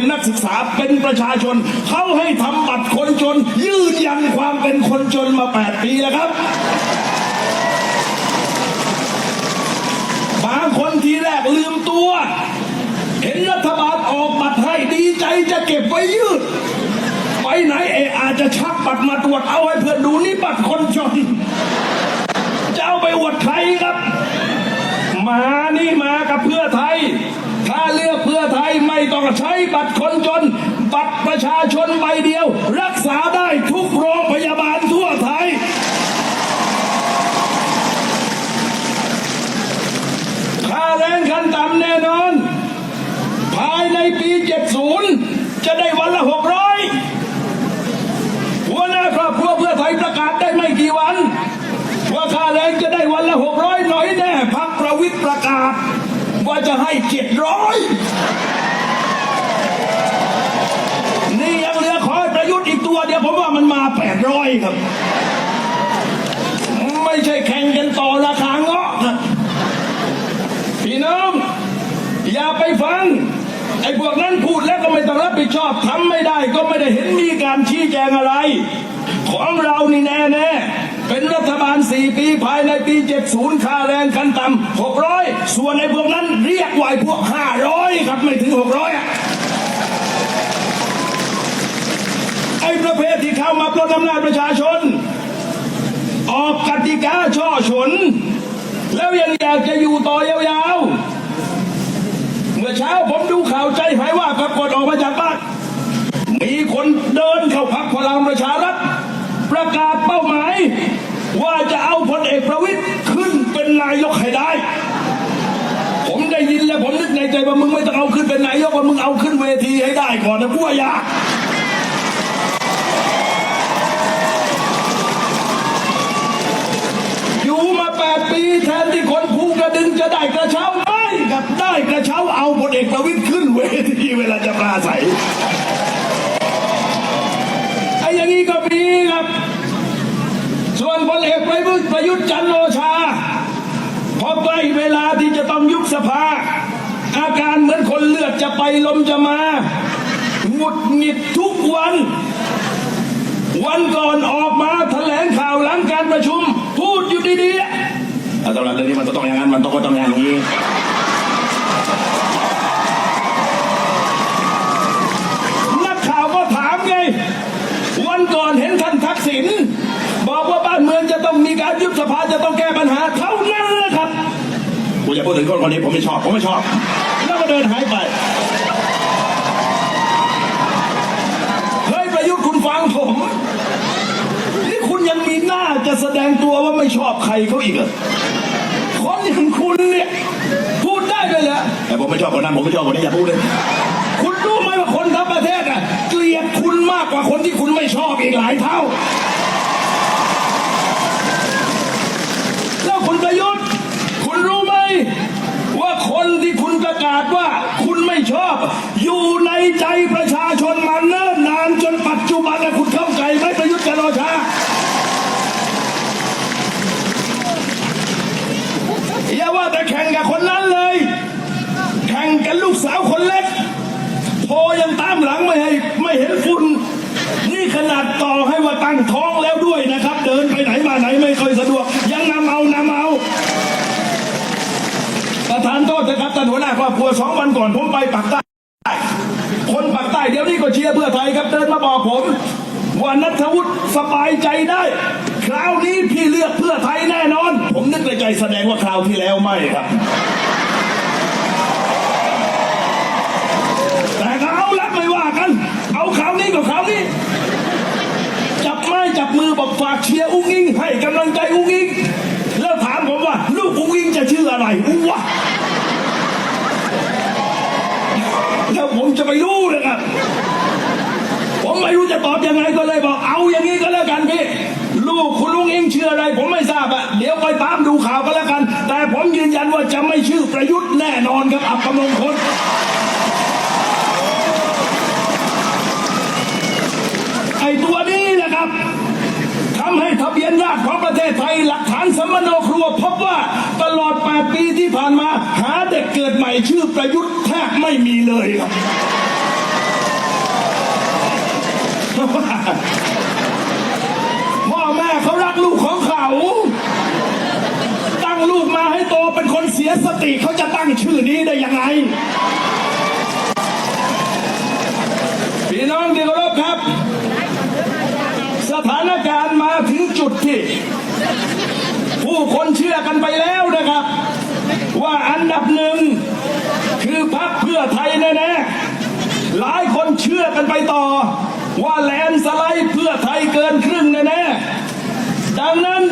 เป็นนักศึกษาเป็นประชาชน เขาให้ทำบัตรคนจน ยืนยันความเป็นคนจนมา 8 ปีแล้วครับบางคนทีแรกลืมตัว เห็นรัฐบาลออกบัตรให้ดีใจจะเก็บไว้ยืด ไปไหนเออาจจะชักบัตรมาตรวจเอาให้เพื่อนดูนี่บัตรคนจน จะเอาไปอวดใครครับ มานี่มากับเพื่อไทย ถ้าเลือกเพื่อไทยไม่ต้อง ใช้บัตรคนจน บัตรประชาชนใบเดียว รักษาได้ทุกโรงพยาบาลทั่วไทย ค่าแรงขั้นต่ำแน่นอน ภายในปี 70 จะได้วันละ 600 หัวหน้าครอบครัวเพื่อไทยประกาศได้ไม่กี่วัน ว่าค่าแรงจะได้วันละ 600 หน่อยแน่พักประวิตยประกาศ ว่าจะให้ 700 นี่ยังเหลือขอให้ประยุทธ์อีก ตัวเดียวผมว่ามันมา800ครับ ไม่ใช่แข่งกันต่อราคาเงาะครับพี่น้อง อย่าไปฟัง ไอ้พวกนั้นพูดแล้วก็ไม่ต้องรับผิดชอบทำไม่ได้ก็ไม่ได้เห็นมีการชี้แจงอะไร ของเรานี่แน่แน่เป็นรัฐบาล 4 ปีภายในปี 70 ค่าแรงขั้นต่ำ600 ส่วนไอ้พวกนั้นเรียก 500 ครับไม่ถึง 600อะไอ้ประเภทที่เข้ามาป ล้นอำนาจประชาชน ออกกติกาช่อฉน แล้วยังอยากจะอยู่ต่อยาวๆ เมื่อเช้าผมดูข่าวใจหายว่าปรากฏออกมาจากบ้านมีคนเดินเข้าพักพลังประชารัฐ ประกาศเป้าหมาย ว่าจะเอาพลเอกประวิตยขึ้นเป็นนายกให้ได้ ผมได้ยินแล้วผมนึกในใจว่ามึงไม่ต้องเอาขึ้นเป็นนายกว่ามึงเอาขึ้นเวทีให้ได้ก่อนนะพวกยาก ปีแทนที่คนภูกระดึงจะได้กระเช้าไม่กับได้กระเช้าเอาบทเอกประวิตยขึ้นเวทีเวลาจะปราศัยไอ้อย่างนี้ก็มีครับ ส่วนบทเอกประยุทธ์ประยุทธ์จันโอชา พอใกล้เวลาที่จะต้องยุบสภา อาการเหมือนคนเลือดจะไปลมจะมาหงุดหงิดทุกวัน วันก่อนำหรับเรื่องนี้มันก็ต้องอย่างนั้นมันต้องก็ต้องอย่างนี้นักข่าวก็ถามไง วันก่อนเห็นท่านทักษิณบอกว่าบ้านเมืองจะต้องมีการยุบสภาจะต้องแก้ปัญหาเท่านั้นนะครับกูจะพูดถึงคนคนนี้ผมไม่ชอบผมไม่ชอบ แล้วก็เดินหายไปเฮ้ยประยุทธ์คุณฟังผมนี่คุณยังมีหน้าจะแสดงตัวว่าไม่ชอบใครเขาอีกเหรอคนอย่างคุณ เนี่ยพูดได้เลยเหรอแต่ผมไม่ชอบคนนั้นผมไม่ชอบคนนี้อย่าพูดเลย คุณรู้ไหมว่าคนทั้งประเทศอะเกลียดคุณมากกว่าคนที่คุณไม่ชอบอีกหลายเท่า แล้วคุณประยุทธ์คุณรู้ไหมว่าคนที่คุณประกาศว่าคุณไม่ชอบ อยู่ในใจประชาชนมาเนิ่นนานจนปัจจุบันนะคุณเข้าใจไหมประยุทธ์จันทร์โอชาอย่าว่าแต่แข่งกับคนนั้นเลย แข่งกันลูกสาวคนเล็กโทรยังตามหลังไม่ให้ไม่เห็นฝุ่นนี่ขนาดต่อให้ว่าตั้งท้องแล้วด้วยนะครับ เดินไปไหนมาไหนไม่ค่อยสะดวก ยังนำเอานำเอา ประธานโทษนะครับท่านหัวหน้าครอ บครัวสองวันก่อนผมไปปากใต้ คนปากใต้เดี๋ยวนี้ก็เชียร์เพื่อไทยครับเดินมาบอกผมว่านัทวุฒิสบายใจได้ คราวนี้พี่เลือกเพื่อไทยแน่นอน ผมนึกในใจแสดงว่าคราวที่แล้วไม่ครับ แต่เอาละไม่ว่ากัน เอาคราวนี้กับคราวนี้ จับไม้จับมือบอกฝากเชียร์อุ้งอิงให้กำลังใจอุ้งอิงแล้วถามผมว่า ลูกอุ้งอิงจะชื่ออะไรอุ้งวะ ผมจะไปรู้เลยครับ ผมไม่รู้จะตอบยังไงก็เลยบอก เอาอย่างนี้ก็แล้วกันพี่ ลูกคุณลุงเองชื่ออะไร ผมไม่ทราบอะเดี๋ยวไปตามดูข่าวก็แล้วกัน แต่ผมยืนยันว่าจะไม่ชื่อประยุทธ์แน่นอนครับอับประมงคน ไอ้ตัวนี้นะครับทำให้ทะเบียนราษฎร ของประเทศไทยหลักฐานสมโนครัว พบว่าตลอด 8 ปีที่ผ่านมา หาเด็กเกิดใหม่ชื่อประยุทธ์แทบไม่มีเลยครับพ่อแม่เขารักลูกของเขา ตั้งลูกมาให้โตเป็นคนเสียสติเขาจะตั้งชื่อนี้ได้ยังไงพี่น้องที่เคารพครับ สถานการณ์มาถึงจุดที่ ผู้คนเชื่อกันไปแล้วนะครับ ว่าอันดับหนึ่งคือ พรรคเพื่อไทยแน่ๆหลายคนเชื่อกันไปต่อ ว่าแลนสไลด์เพื่อไทยเกินครึ่งแน่ๆดังนั้น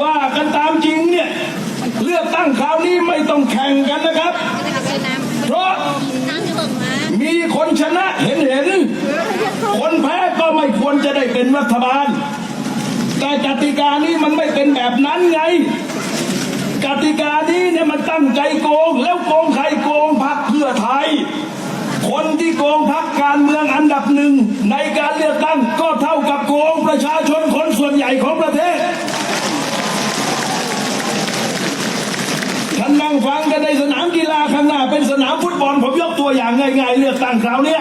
ว่ากันตามจริงเนี่ยเลือกตั้งคราวนี้ไม่ต้องแข่งกันนะครับ เพราะมีคนชนะเห็นเห็นๆคนแพ้ก็ไม่ควรจะได้เป็นรัฐบาล แต่กติกานี้มันไม่เป็นแบบนั้นไง กติกานี้ มันตั้งใจโกง แล้วโกงใครโกงพรรคเพื่อไทย คนที่โกงพรรคการเมืองอันดับหนึ่งในการเลือกตั้งก็เท่ากับโกงประชาชนคนส่วนใหญ่ของประเทศท่านนั่งฟังกันในสนามกีฬาข้างหน้าเป็นสนามฟุตบอลผมยกตัวอย่างง่ายๆ เลือกตั้งคราวนี้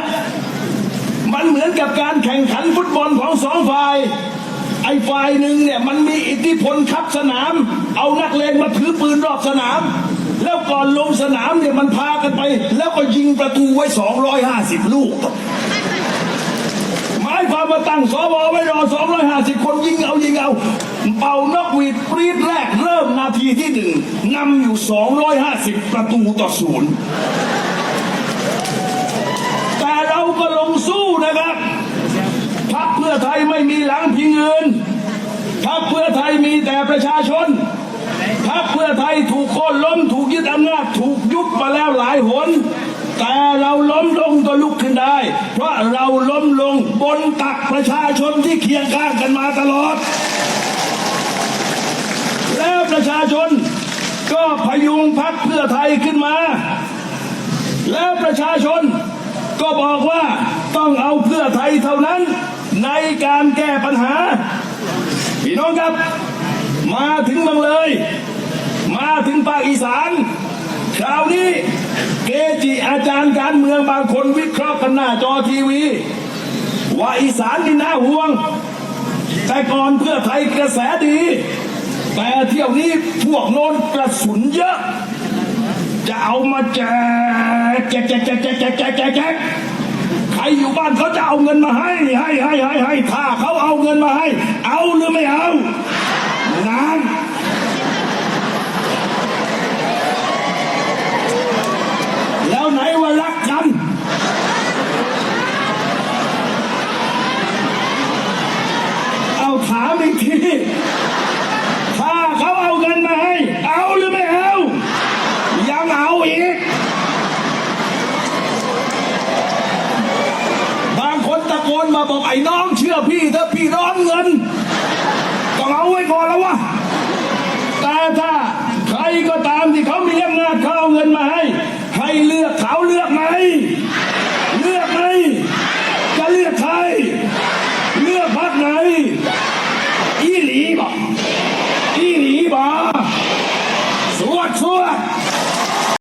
มันเหมือนกับการแข่งขันฟุตบอลของสองฝ่าย ไอ้ฝ่ายหนึ่งเนี่ยมันมีอิทธิพลขับสนาม เอานักเลงมาถือปืนรอบสนาม แล้วก่อนลงสนามเนี่ยมันพากันไป แล้วก็ยิงประตูไว้ 250 ลูกหมายความว่าตั้งสวไว้รอ 250 คนยิงเอายิงเอา เป่านกหวีดปรีดแรกเริ่มนาทีที่หนึ่งนำอยู่ 250 ประตูต่อศูนย์แต่เราก็ลงสู้นะครับพรรคเพื่อไทยไม่มีหลังพิงอื่นพรรคเพื่อไทยมีแต่ประ ชาชนพรรคเพื่อไทยถูกโค่นล้มถูกยึดอำนาจถูกยุบมาแล้วหลายหน แต่เราล้มลงก็ลุกขึ้นได้ เพราะเราล้มลงบนตักประชาชนที่เคียงข้างกันมาตลอด แล้วประชาชนก็พยุงพักเพื่อไทยขึ้นมา แล้วประชาชนก็บอกว่าต้องเอาเพื่อไทยเท่านั้นในการแก้ปัญหาพี่น้องครับ มาถึงบังเลย มาถึงภาคอีสานคราวนี้เกจิอาจารย์การเมืองบางคนวิเคราะห์กันหน้าจอทีวี ว่าอีสานนี่น่าห่วง แต่ก่อนเพื่อไทยกระแสดี แต่เที่ยวนี้พวกโน้นกระสุนเยอะ จะเอามาแจกแจกแจกแจกแจกแจกแจกใครอยู่บ้านเขาจะเอาเงินมาให้ให้ให้ให้ให้ถ้าเขาเอาเงินมาให้ เอาหรือไม่เอาามที่เขามีอำนาจเขาเอาเงินมาให้